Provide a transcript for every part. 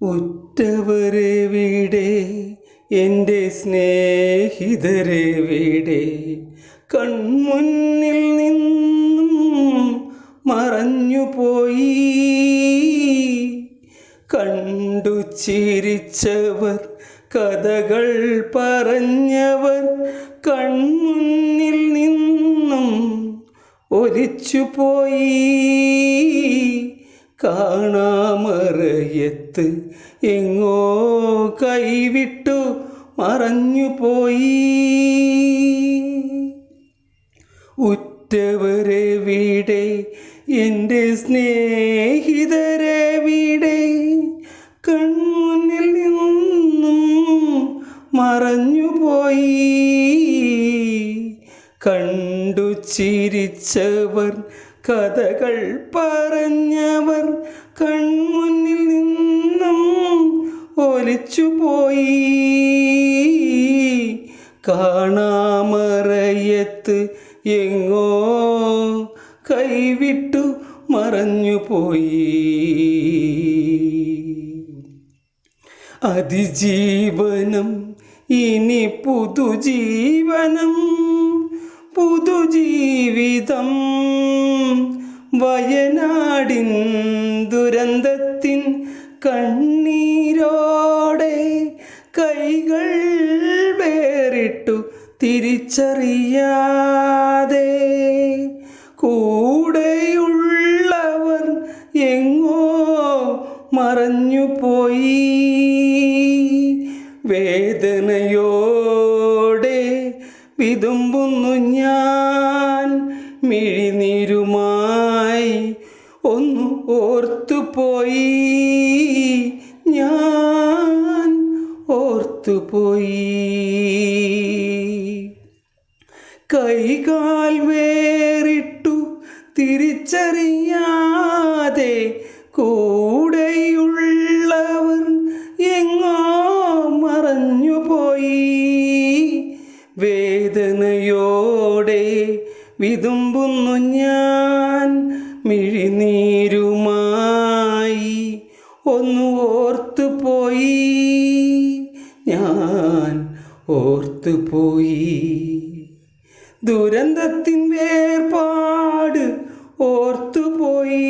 ഉറ്റവരെവിടെ എന്റെ സ്നേഹിതരെ സ്നേഹിതരെവിടെ കൺമുന്നിൽ നിന്നും മറഞ്ഞുപോയി കണ്ടു ചിരിച്ചവർ കഥകൾ പറഞ്ഞവർ കൺമുന്നിൽ നിന്നും ഒലിച്ചുപോയി കാണാമറയത്ത് എങ്ങോ കൈവിട്ടു മറഞ്ഞുപോയി. ഉറ്റവരെവിടെ എന്റെ സ്നേഹിതരെ സ്നേഹിതരെവിടെ കൺമുന്നിൽ നിന്നും മറഞ്ഞുപോയി. കണ്ടു ചിരിച്ചവർ കഥകൾ പറഞ്ഞവർ കാണാമറയത്ത് എങ്ങോ കൈവിട്ടു മറഞ്ഞുപോയി. അതിജീവനം ഇനി പുതുജീവനം പുതുജീവിതം വയനാടിൻ ദുരന്തത്തിൻ കണ്ണീരോടെ കൈകൾ തിരിച്ചറിയാതെ കൂടെയുള്ളവർ എങ്ങോ മറഞ്ഞുപോയി. വേദനയോടെ വിതുമ്പുന്നു ഞാൻ മിഴിനീരുമായി ഒന്ന് ഓർത്തുപോയി. ഞാൻ ഓർത്തുപോയി കൈകാൽ വേറിട്ടു തിരിച്ചറിയാതെ കൂടെയുള്ളവർ എങ്ങോ മറഞ്ഞുപോയി. വേദനയോടെ വിതുമ്പുന്നു ഞാൻ മിഴിനീരുമായി. ഒന്ന് ഓർത്തുപോയി. ഞാൻ ഓർത്തുപോയി. ദുരന്തത്തിൻ വേർപാട് ഓർത്തുപോയി.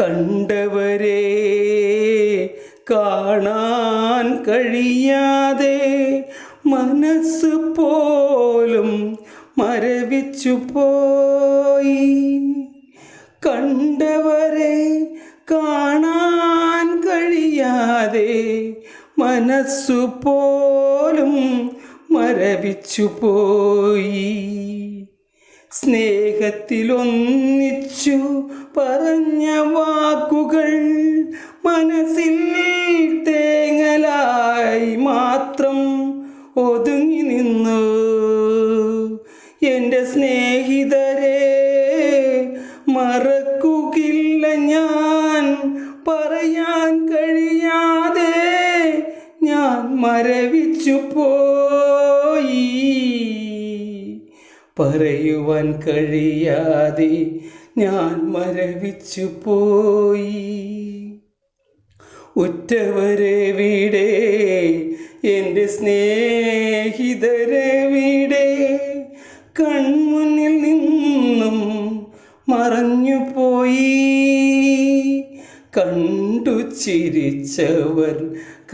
കണ്ടവരെ കാണാൻ കഴിയാതെ മനസ്സ് പോലും മരവിച്ചു പോയി. കണ്ടവരെ കാണാൻ കഴിയാതെ മനസ്സു പോലും മരവിച്ചു പോയി. സ്നേഹത്തിലൊന്നിച്ചു പറഞ്ഞ വാക്കുകൾ മനസ്സിൽ തേങ്ങലായി മാത്രം ഒതുങ്ങി നിന്നു. എന്റെ സ്നേഹിതരെ മറക്കുകയില്ല ഞാൻ പറയാൻ പറയുവാൻ കഴിയാതെ ഞാൻ മരവിച്ചു പോയി. ഉറ്റവരെ വീടെ എന്റെ സ്നേഹിതരെ വീടെ കൺമുന്നിൽ നിന്നും മറഞ്ഞുപോയി കണ്ടു ചിരിച്ചവർ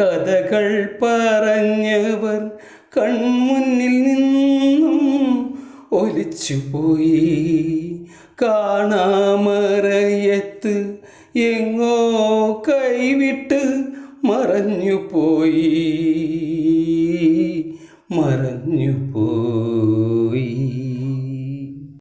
കഥകൾ പറഞ്ഞവർ കൺമുന്നിൽ നിന്നും ഒലിച്ചുപോയി കാണാമറയത്ത് എങ്ങോ കൈവിട്ട് മറഞ്ഞുപോയി മറഞ്ഞുപോയി